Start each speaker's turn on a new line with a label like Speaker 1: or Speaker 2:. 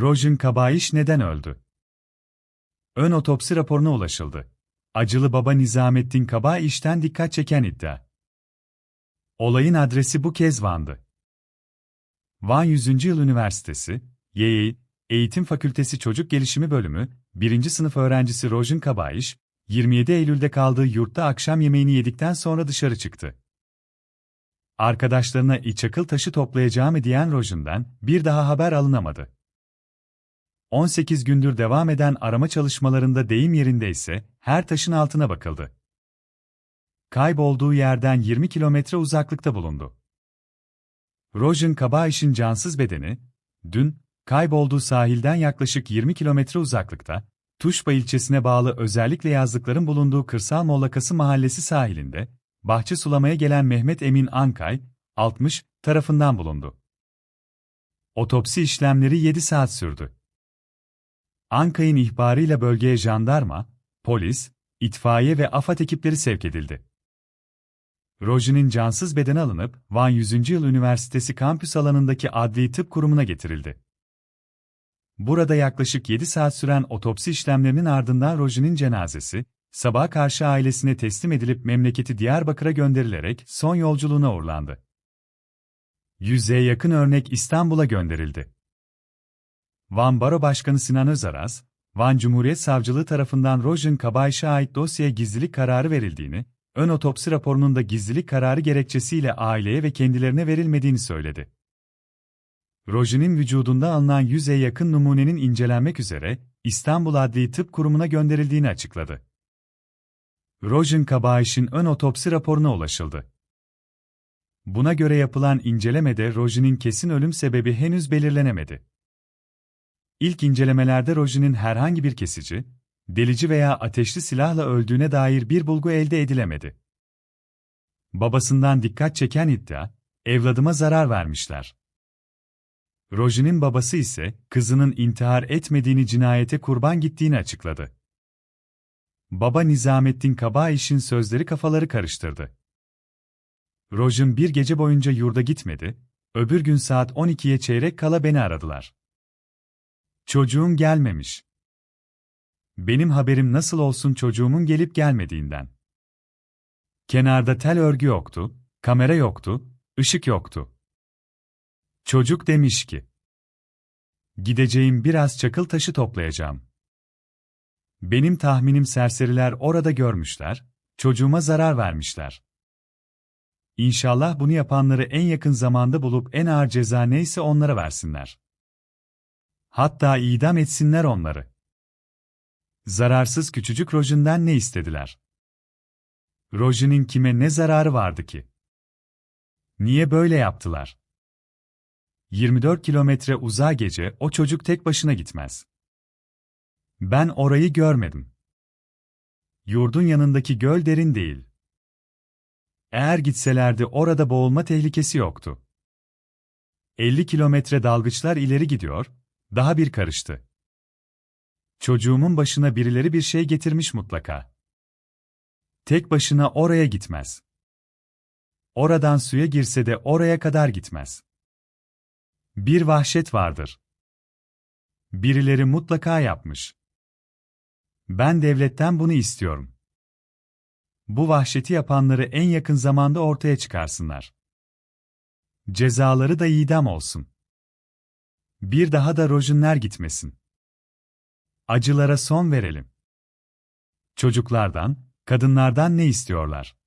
Speaker 1: Rojin Kabayiş neden öldü? Ön otopsi raporuna ulaşıldı. Acılı baba Nizamettin Kabayiş'ten dikkat çeken iddia. Olayın adresi bu kez Van'dı. Van 100. Yıl Üniversitesi, YEİ, Eğitim Fakültesi Çocuk Gelişimi Bölümü, 1. sınıf öğrencisi Rojin Kabayiş, 27 Eylül'de kaldığı yurtta akşam yemeğini yedikten sonra dışarı çıktı. Arkadaşlarına içakıl taşı toplayacağımı diyen Rojin'den bir daha haber alınamadı. 18 gündür devam eden arama çalışmalarında deyim yerinde ise her taşın altına bakıldı. Kaybolduğu yerden 20 kilometre uzaklıkta bulundu. Rojin Kabayiş'in cansız bedeni, dün, kaybolduğu sahilden yaklaşık 20 kilometre uzaklıkta, Tuşba ilçesine bağlı özellikle yazlıkların bulunduğu Kırsal Mollakası mahallesi sahilinde, bahçe sulamaya gelen Mehmet Emin Ankay, 60, tarafından bulundu. Otopsi işlemleri 7 saat sürdü. Ankay'ın ihbarıyla bölgeye jandarma, polis, itfaiye ve AFAD ekipleri sevk edildi. Rojin'in cansız bedeni alınıp Van 100. Yıl Üniversitesi kampüs alanındaki Adli Tıp Kurumu'na getirildi. Burada yaklaşık 7 saat süren otopsi işlemlerinin ardından Rojin'in cenazesi, sabaha karşı ailesine teslim edilip memleketi Diyarbakır'a gönderilerek son yolculuğuna uğurlandı. Yüzeye yakın örnek İstanbul'a gönderildi. Van Baro Başkanı Sinan Özaraz, Van Cumhuriyet Savcılığı tarafından Rojin Kabayiş'e ait dosyaya gizlilik kararı verildiğini, ön otopsi raporunun da gizlilik kararı gerekçesiyle aileye ve kendilerine verilmediğini söyledi. Rojin'in vücudunda alınan 100'e yakın numunenin incelenmek üzere İstanbul Adli Tıp Kurumu'na gönderildiğini açıkladı. Rojin Kabayiş'in ön otopsi raporuna ulaşıldı. Buna göre yapılan incelemede Rojin'in kesin ölüm sebebi henüz belirlenemedi. İlk incelemelerde Rojin'in herhangi bir kesici, delici veya ateşli silahla öldüğüne dair bir bulgu elde edilemedi. Babasından dikkat çeken iddia, evladıma zarar vermişler. Rojin'in babası ise kızının intihar etmediğini cinayete kurban gittiğini açıkladı. Baba Nizamettin Kabayiş'in sözleri kafaları karıştırdı. Rojin bir gece boyunca yurda gitmedi, öbür gün saat 12'ye çeyrek kala beni aradılar. Çocuğum gelmemiş. Benim haberim nasıl olsun çocuğumun gelip gelmediğinden. Kenarda tel örgü yoktu, kamera yoktu, ışık yoktu. Çocuk demiş ki, Gideceğim biraz çakıl taşı toplayacağım. Benim tahminim serseriler orada görmüşler, çocuğuma zarar vermişler. İnşallah bunu yapanları en yakın zamanda bulup en ağır ceza neyse onlara versinler. Hatta idam etsinler onları. Zararsız küçücük Rojin'den ne istediler? Rojin'in kime ne zararı vardı ki? Niye böyle yaptılar? 24 kilometre uzağa gece o çocuk tek başına gitmez. Ben orayı görmedim. Yurdun yanındaki göl derin değil. Eğer gitselerdi orada boğulma tehlikesi yoktu. 50 kilometre dalgıçlar ileri gidiyor, daha bir karıştı. Çocuğumun başına birileri bir şey getirmiş mutlaka. Tek başına oraya gitmez. Oradan suya girse de oraya kadar gitmez. Bir vahşet vardır. Birileri mutlaka yapmış. Ben devletten bunu istiyorum. Bu vahşeti yapanları en yakın zamanda ortaya çıkarsınlar. Cezaları da idam olsun. Bir daha da rojinler gitmesin. Acılara son verelim. Çocuklardan, kadınlardan ne istiyorlar?